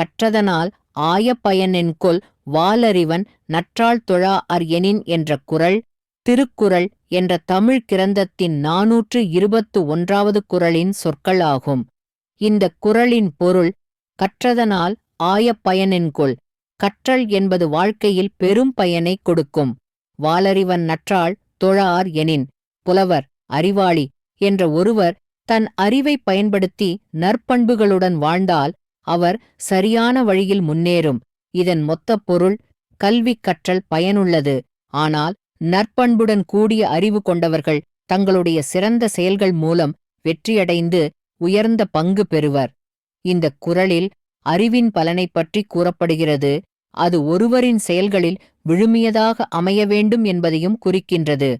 கற்றதனால் ஆயப்பயனென்கொள் வாலறிவன் நற்றாள் தொழா அர் என்ற குறள் திருக்குறள் என்ற தமிழ் கிரந்தத்தின் நாநூற்று இருபத்து ஒன்றாவது குறளின் சொற்களாகும். இந்த குறளின் பொருள் கற்றதனால் ஆய கற்றல் என்பது வாழ்க்கையில் பெரும் பயனை கொடுக்கும். வாலறிவன் நற்றாள் தொழார் எனின் புலவர் அறிவாளி என்ற ஒருவர் தன் அறிவை பயன்படுத்தி நற்பண்புகளுடன் வாழ்ந்தால் அவர் சரியான வழியில் முன்னேறும். இதன் மொத்த பொருள் கல்வி கற்றல் பயனுள்ளது. ஆனால் நற்பண்புடன் கூடிய அறிவு கொண்டவர்கள் தங்களுடைய சிறந்த செயல்கள் மூலம் வெற்றியடைந்து உயர்ந்த பங்கு பெறுவர். இந்த குறளில் அறிவின் பலனைப் பற்றி கூறப்படுகிறது. அது ஒருவரின் செயல்களில் விழுமியதாக அமைய வேண்டும் என்பதையும் குறிக்கின்றது.